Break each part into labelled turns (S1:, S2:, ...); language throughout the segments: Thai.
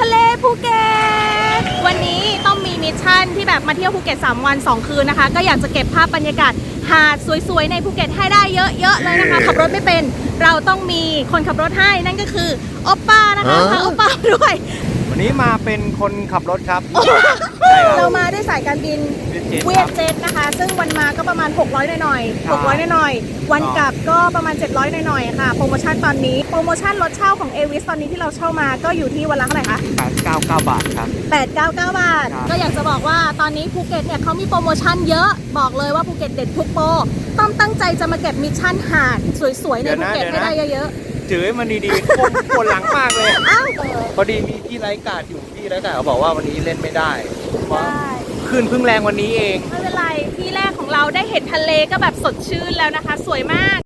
S1: ที่ยวทะเลภูเก็ต วันนี้ต้องมีมิชชั่นที่แบบมาเที่ยวภูเก็ต 3 วัน 2 คืนนะคะ ก็อยากจะเก็บภาพบรรยากาศหาดสวยๆ ในภูเก็ตให้ได้เยอะๆเลยนะคะ ขับรถไม่เป็น เราต้องมีคนขับรถให้นั่นก็คือโอปป้านะคะพาโอปป้ามาด้วย
S2: วันนี้มาเป็นคนขับรถครับ ใช่ครับ
S1: เรามาด้วยสายการบิน
S2: เวียดเจ็ต
S1: เวี
S2: ค
S1: ย
S2: รั
S1: ด
S2: บ
S1: เจ็ตนะคะ ซึ่งวันมาก็ประมาณ 600หน่อย
S2: ใช่
S1: ๆ600หน่อยๆวันกลับก็ประมาณ 700หน่อยๆค่ะ โปรโมชั่นตอนนี้โปรโมชั่นรถเช่าของเอวิสตอนนี้ที่เราเช่ามาก็อยู่ที่วันละเท่าไหร่คะ
S2: 99 บาทครับ
S1: 899 บาท
S2: ครับ
S1: ก็อยากจะบอกว่าตอนนี้ภูเก็ตเนี่ยเขามีโปรโมชั่นเยอะ บอกเลยว่าภูเก็ตเด็ดทุกโปรต้องตั้งใจจะมาเก็บมิชชั่นหาดสวยๆ ในภูเก็ตให้ได้เยอะ
S2: จื้อให้มันดีๆปวดปวดหลังมากเลย
S1: ๆอ้าว
S2: พอดีมีพี่ไร้กาดอยู่พี่ไร้กาดเขาบอกว่าวันนี้เล่นไม่ได้เพราะ
S1: ได้
S2: คลื่นเพิ่งแรงวันนี้เอง
S1: ไม่เป็นไรที่แรกของเราได้เห็นทะเลก็แบบสดชื่นแล้วนะคะ สวยมาก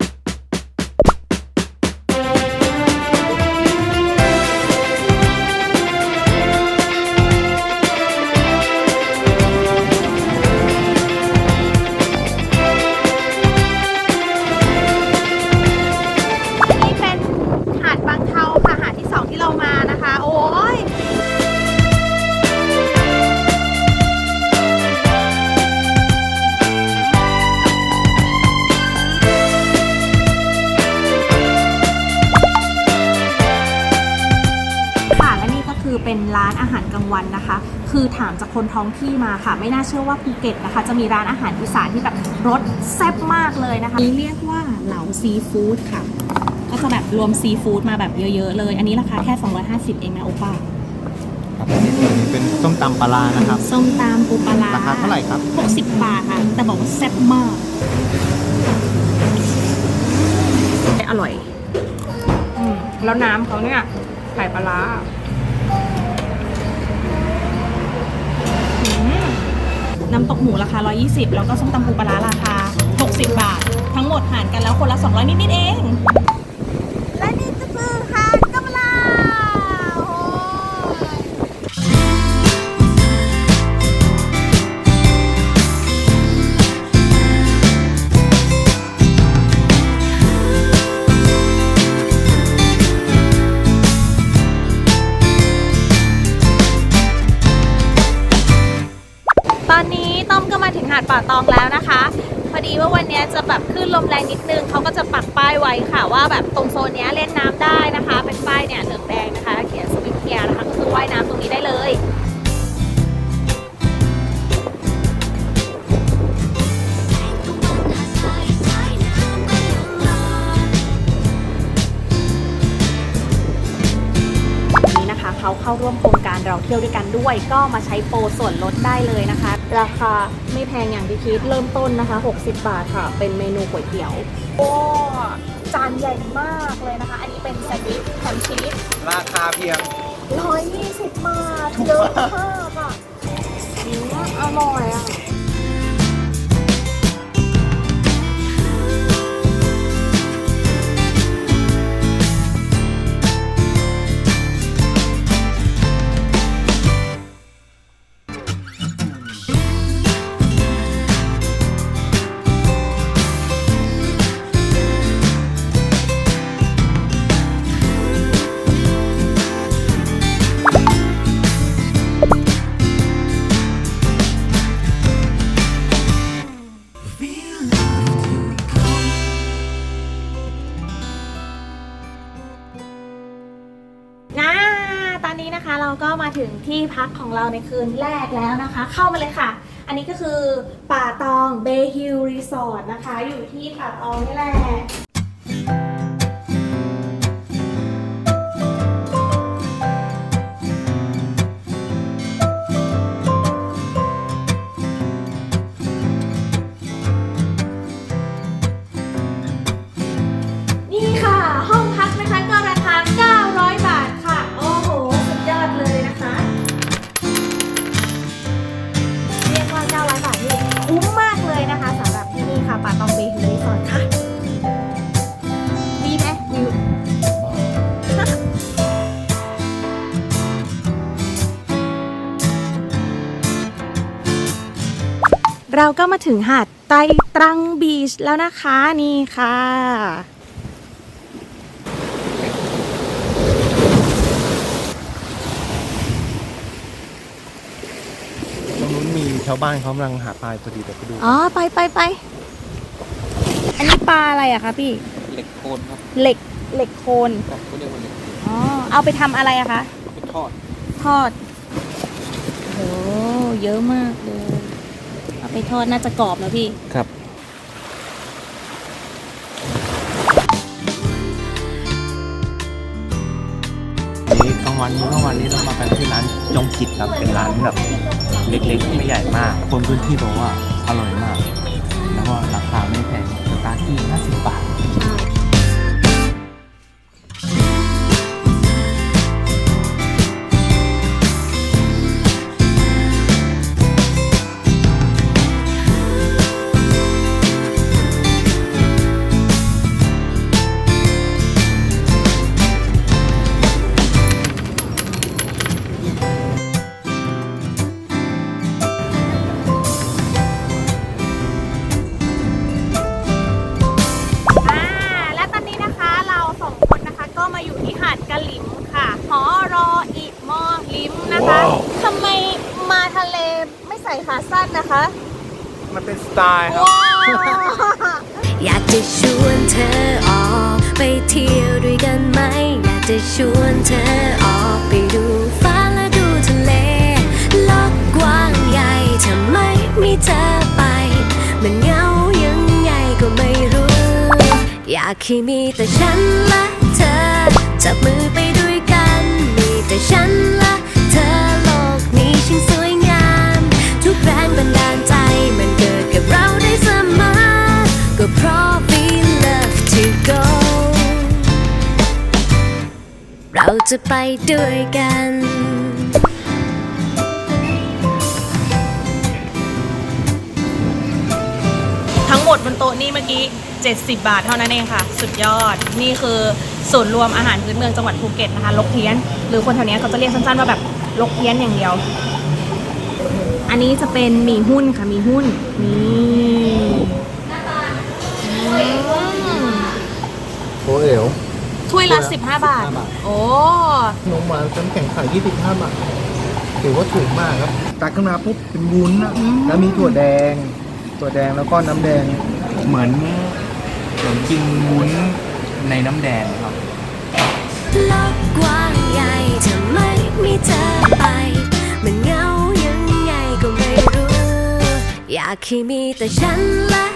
S1: คือเป็นร้านอาหารกลางวันนะคะ คือถามจากคนท้องที่มาค่ะ ไม่น่าเชื่อว่าภูเก็ตนะคะ จะมีร้านอาหารอีสานที่แบบรสแซ่บมากเลยนะคะนี่เรียกว่าเหลาซีฟู้ดค่ะ ก็จะแบบรวมซีฟู้ดมาแบบเยอะๆเลย อันนี้ราคาแค่ 250 เองนะโอป้า
S2: ครับอันนี้ส่วนนี้เป็นส้มตำปลาร้านะครับ
S1: ส้มตำปูปลาร้า
S2: ราคาเท่าไหร่ครับ
S1: 60 บาทค่ะ แต่บอกว่าแซ่บมาก อร่อยอืมแล้วน้ำเขาเนี่ยไข่ปลาร้าอืม น้ำตกหมูราคา 120 แล้วก็ส้มตำปูปลาร้าราคา 60 บาท ทั้งหมดหารกันแล้วคนละ 200 นิดๆเอง ตอนนี้ต้อมก็มาถึงหาดป่าตองแล้วนะคะ พอดีว่าวันนี้จะแบบคลื่นลมแรงนิดนึงเขาก็จะปักป้ายไว้ค่ะ ว่าแบบตรงโซนนี้เล่นน้ำได้นะคะ เป็นป้ายเนี่ยเหลืองแดงนะคะ เขียนสวิมเกียนะคะก็คือว่ายน้ำตรงนี้ได้เลยนี้นะคะเขาเข้าร่วมโครง การเราเที่ยวด้วยกันด้วย ก็มาใช้โปรส่วนลดได้เลยนะคะ ราคาไม่แพงอย่างที่คิดเริ่มต้นนะคะ 60 บาทค่ะ เป็นเมนูก๋วยเตี๋ยวโอ้จานใหญ่มากเลยนะคะ อันนี้เป็นแซนด์วิชแฮมชีส
S2: ราคาเพียง
S1: 120 บาทเยอะมากอะอืมอร่อย อนนี้นะคะเราก็มาถึงที่พักของเราในคืนแรกแล้วนะคะ เข้ามาเลยค่ะ อันนี้ก็คือป่าตองเบฮิลรีสอร์ทนะคะ อยู่ที่ป่าตองนี่แหละ เราก็มาถึงหาดไตตรังบีชแล้วนะคะนี่ค่ะ ตรงนู้นมี
S2: ชาวบ้านเขากำลังหาปลาพอดีแต่ก็ดู
S1: อ๋อ ไปไปไป อันนี้ปลาอะไรอะคะพี่
S2: เหล็กโคนครับ
S1: เหล็กเหล็กโคน
S2: เขเรียกว่าเหล็ก
S1: อ๋อ เอาไปทำอะไรอะคะ
S2: ไปทอด
S1: ทอด โห เยอะมากเลย ไปทอดน่าจะกรอบนะพี่
S2: ครับนี้กลางวันนี้กลางวันนี้เรามากันที่ร้านจงจิตครับเป็นร้านแบบเล็กๆไม่ใหญ่มาก คนพื้นที่บอกว่าอร่อยมาก แล้วก็ราคาไม่แพงสตาร์ทที่50 บาท
S1: ขาสั้นนะคะ
S2: มันเป็นสไตล์ครับ
S1: ว้าว
S3: อยากจะชวนเธอออกไปเที่ยวด้วยกันไหม อยากจะชวนเธอออกไปดูฟ้าและดูทะเลโลกกว้างใหญ่ถ้าไม่มีเธอไป มันเหงายังไงก็ไม่รู้ อยากให้มีแต่ฉันและเธอจับมือไปด้วยกัน มีแต่ฉันและ จะไปด้วยกัน
S1: ทั้งหมดบนโต๊ะนี่เมื่อกี้ 70 บาทเท่านั้นเองค่ะ สุดยอดนี่คือศูนย์รวมอาหารพื้นเมืองจังหวัดภูเก็ตนะคะลกเพี้ยน หรือคนแถวเนี้ยเขาจะเรียกสั้นๆว่าแบบลกเพี้ยนอย่างเดียว อันนี้จะเป็นหมี่หุ้นค่ะหมี่หุ้นนี่อืม
S2: โอเอ๋ว
S1: ถ้วยละ
S2: ถ้วยละ
S1: 15 บาท
S2: 15 บาท
S1: โอ้
S2: นมหวานน้ำแข็งขาย25 บาทถือว่าถูกมากครับ ตักขึ้นมาปุ๊บเป็นวุ้นนะแล้วมีถั่วแดง ถั่วแดงแล้วก็น้ำแดง เหมือนเหมือนกินวุ้นในน้ำแดงครับ
S3: โลกกว้างใหญ่ถ้าไม่มีเธอไป มันเหงายังไงก็ไม่รู้ อยากให้มีแต่ฉันและ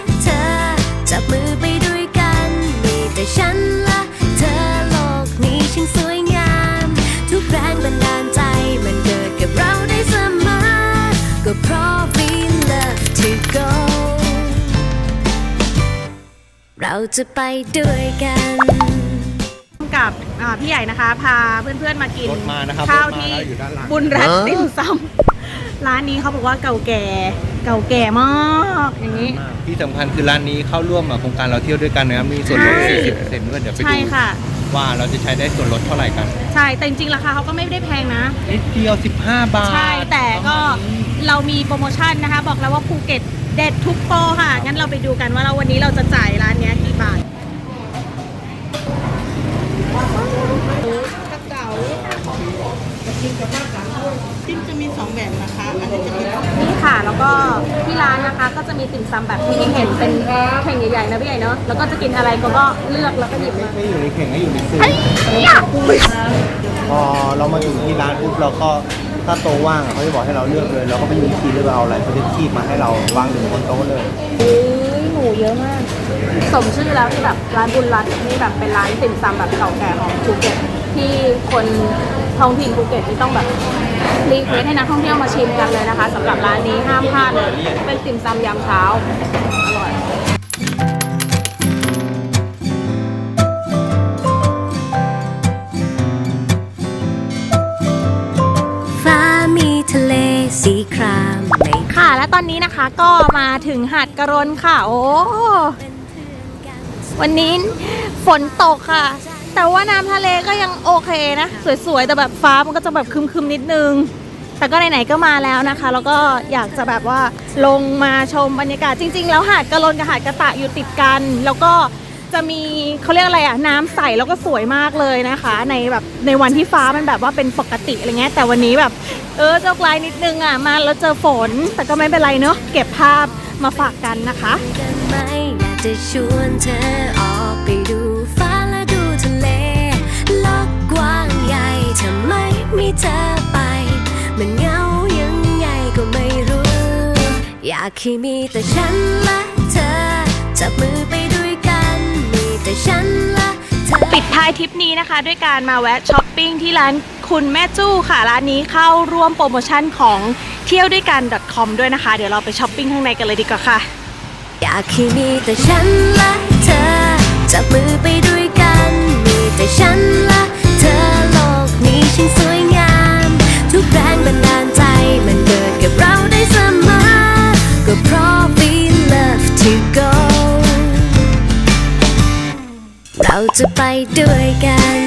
S3: จะไปด้วยกัน
S1: กับอ่าพี่ใหญ่นะคะ พาเพื่อนๆมากิน
S2: รถมานะครับ
S1: ข้าว
S2: รถมา
S1: ที่
S2: แล้วอยู่ด้านหลัง
S1: บุญรัตน์ติ่มซำร้านนี้เขาบอกว่าเก่าแก่ เก่าแก่มากอย่างนี้
S2: ที่สำคัญคือร้านนี้เข้าร่วมกับโครงการเราเที่ยวด้วยกันนะครับ มีส่วนลด
S1: ใช่
S2: 40%ด้วยเดี๋ยวไป
S1: ใช่
S2: ดู
S1: ค่ะ
S2: ว่าเราจะใช้ได้ส่วนลดเท่าไหร่กัน
S1: ใช่แต่จริงๆราคาเขาก็ไม่ได้แพงนะ
S2: นิดเดียว 15 บาท
S1: ใช่แต่ก็เรามีโปรโมชั่นนะคะ บอกแล้วว่าภูเก็ตเด็ดทุกโปรค่ะ งั้นเราไปดูกันว่าเราวันนี้เราจะจ่ายร้านเนี้ยกี่ บาทกระเก๋า
S4: จิ้มจะมีสองแบบนะคะ อันนี้จะเป็น
S1: นี่ค่ะ แล้วก็ที่ร้านนะคะ ก็จะมีติ่มซำแบบที่เห็นเป็นแข่งใหญ่ๆนะพี่ใหญ่เนาะ แล้วก็จะกินอะไรก็ก็เลือกแล้วก็หยิบเลย
S2: ไม่อยู่ในเข่งให้อยู่ในซื้อพอเรามาถึงที่ร้านปุ๊บเราก็ถ้าโต๊ะว่างอะเขาจะบอกให้เราเลือกเลย เราก็ไปยืนคีย์เลือกเอาอะไรเขาจะคีบมาให้เราวางอยู่บนโต๊ะเลย
S1: อุ้ยหมู เยอะมาก สมชื่อแล้วที่แบบร้านบุญรัตน์นี่แบบเป็นร้านติ่มซำแบบเก่าแก่ของภูเก็ตที่คนท้องถิ่นภูเก็ตนี่ต้องแบบรีเควสให้นักท่องเที่ยวมาชิมกันเลยนะคะสำหรับร้านนี้ห้ามพลาดเลยเป็นติ่มซำยามเช้าอร่อย
S3: ฟ้ามีทะเลสีคราม
S1: ค่ะ และตอนนี้นะคะก็มาถึงหาดกระรนค่ะ โอ้วันนี้ฝนตกค่ะ แต่ว่าน้ำทะเลก็ยังโอเคนะ สวยๆ แต่แบบฟ้ามันก็จะแบบคึมๆนิดนึง แต่ก็ไหนๆก็มาแล้วนะคะ แล้วก็อยากจะแบบว่าลงมาชมบรรยากาศจริง ๆ แล้วหาดกระลนกับหาดกระตะอยู่ติดกัน แล้วก็จะมีเขาเรียกอะไรอะน้ำใสแล้วก็สวยมากเลยนะคะ ในแบบ ในวันที่ฟ้ามันแบบว่าเป็นปกติอะไรเงี้ยแต่วันนี้แบบ เออเจ้ากลายนิดนึงอะมาแล้วเจอฝน แต่ก็ไม่เป็นไรเนอะเก็บภาพมาฝากกันนะคะ
S3: จะชวนเธอออกไปดูฟ้าและดูทะเลโลกกว้างใหญ่ทำไมมีเธอไป มันเงายังไงก็ไม่รู้ อยากให้มีแต่ฉันและา
S1: ยทริปนี้นะคะ ด้วยการมาแวะช้อปปิ้งที่ร้านคุณแม่จู้ค่ะ ร้านนี้เข้าร่วมโปรโมชั่นของเที่ยวด้วยกัน .com ด้วยนะคะ เดี๋ยวเราไปช้อปปิ้งข้างในกันเลยดีกว่าค่ะ
S3: อยากให้มีแต่ฉันและเธอจับมือไปด้วยกันมีแต่ฉันและ ด้วยกัน